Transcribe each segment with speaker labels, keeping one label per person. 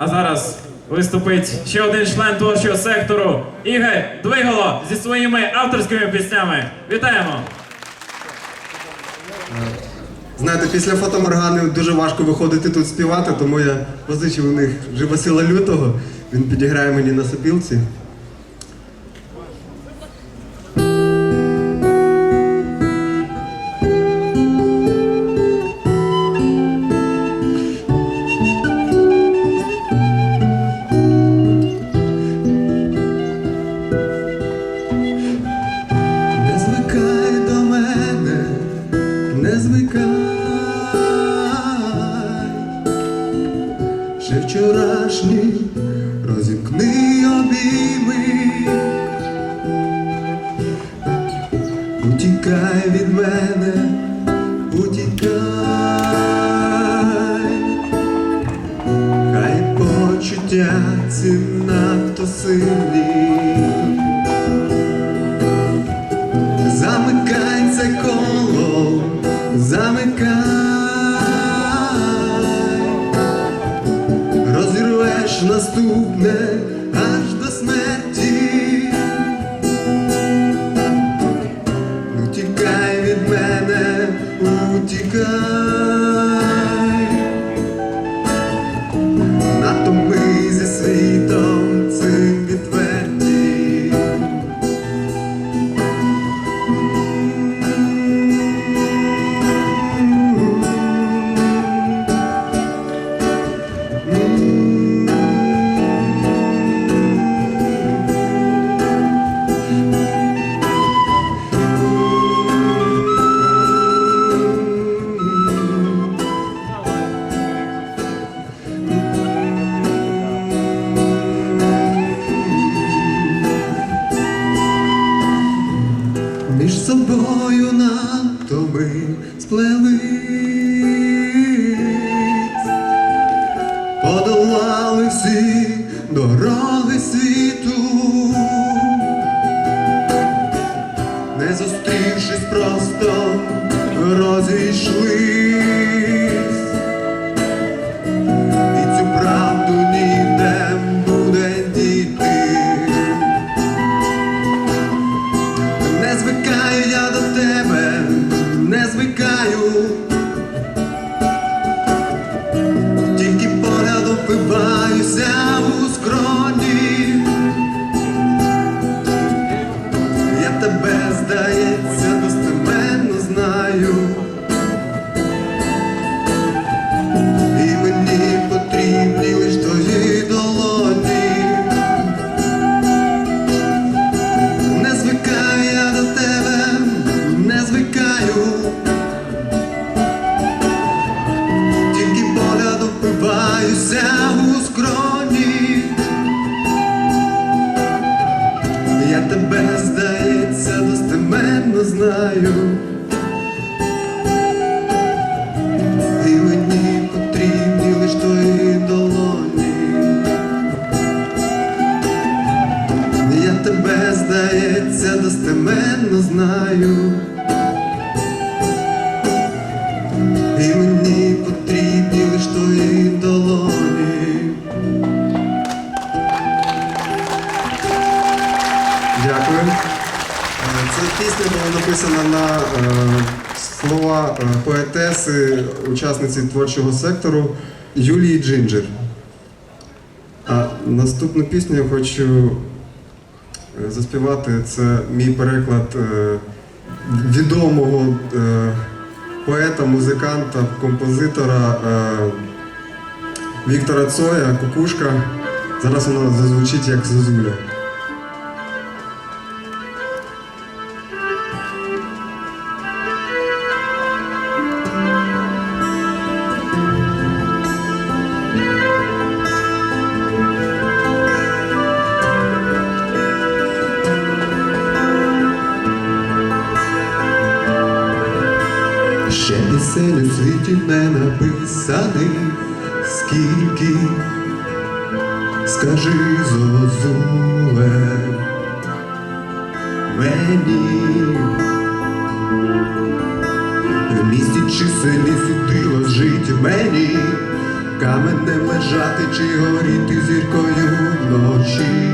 Speaker 1: А зараз виступить ще один член творчого сектору Ігор Двигало зі своїми авторськими піснями. Вітаємо!
Speaker 2: Знаєте, після фотоморгани дуже важко виходити тут співати, тому я позичив у них Жива сила лютого. Він підіграє мені на сопілці. Утікай від мене, утікай, хай почуття ці надто сильні. Замикай це коло, замикай, розірвеш наступне аж до смерті. Утікай, Між собою надто ми сплелись, достеменно знаю. І мені потрібні лиш твої долоні. Я тебе, здається, достеменно знаю. І мені потрібні лиш твої долоні. Дякую. Ця пісня була написана на е, слова е, поетеси, учасниці творчого сектору Юлії Джинджер. А наступну пісню я хочу е, заспівати. Це мій переклад відомого поета, музиканта, композитора Віктора Цоя, Кукушка. Зараз вона зазвучить як зозуля. Ще пісень у світі не написаний, скільки, скажи зозуле мені, в місті чи селі світило жить мені, каменем лежати чи горіти зіркою. Вночі.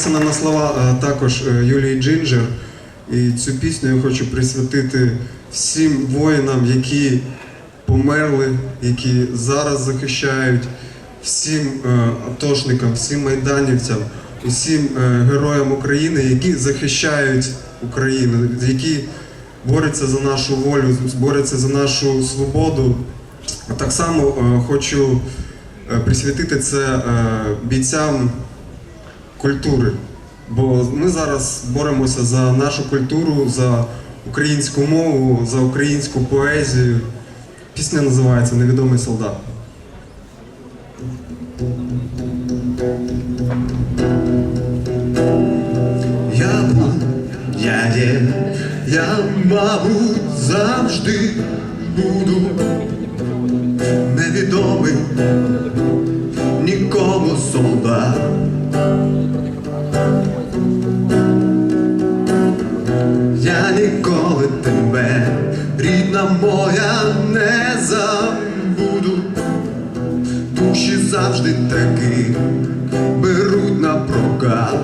Speaker 2: Написана на слова також е, Юлії Джинджер. І цю пісню я хочу присвятити всім воїнам, які померли, які зараз захищають, всім е, атошникам, всім майданівцям, усім е, героям України, які захищають Україну, які борються за нашу волю, борються за нашу свободу. Так само хочу присвятити це бійцям культури. Бо ми зараз боремося за нашу культуру, за українську мову, за українську поезію. Пісня називається Невідомий солдат. Я був, я є, я, мабуть, завжди буду невідомий нікому солдат. Я ніколи тебе, рідна моя, не забуду. душі завжди такі беруть на прокат.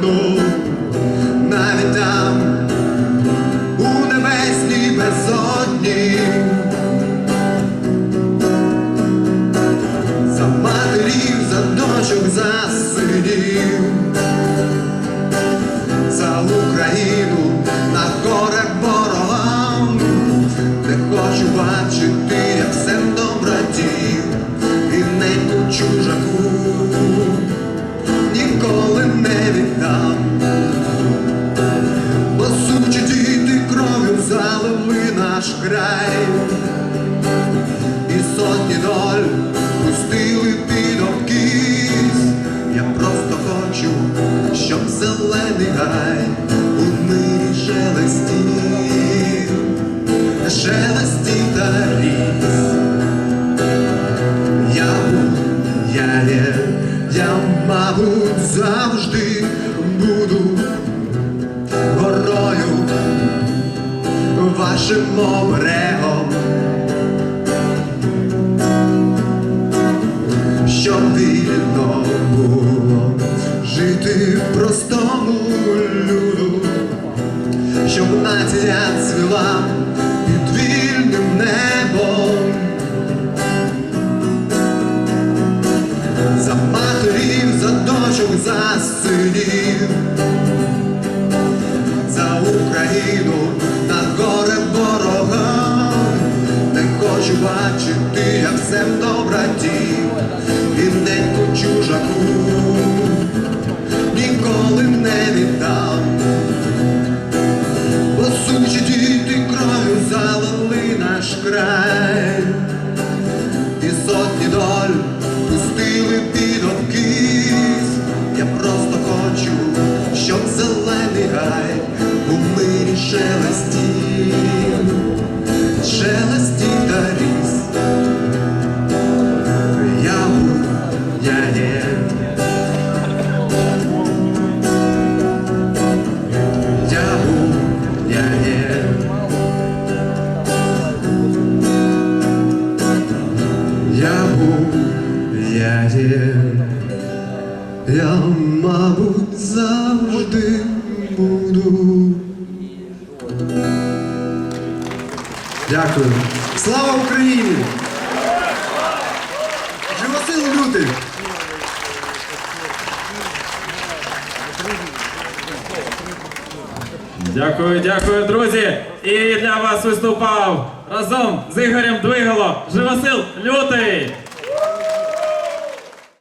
Speaker 2: Стану, навіть там, у небесній безодні. За матерів, за дочок, за синів, за Україну на горе ворогам, не хочу бачити, як всем добротів і неньку чужаку край і сотні доль пустили під обкіс. Я просто хочу, щоб зелений гай у мирі шелестів, шелестів та ліс. Я був, я є, я, мабуть, вашим обрегом. щоб вільно було жити простому люду, щоб нація цвіла під вільним небом. За матерів, за дочок, за синів, бачити, як всем добротів і чужаку ніколи не віддам. Бо сучі діти кров'ю залили наш край, і сотні доль пустили під обкіс. Я просто хочу, щоб зелений гай у мирі шелестів шелестів Дякую. Слава Україні! Живосил лютий!
Speaker 1: Дякую, дякую, друзі. І для вас виступав разом з Ігорем Двигало Живосил Лютий.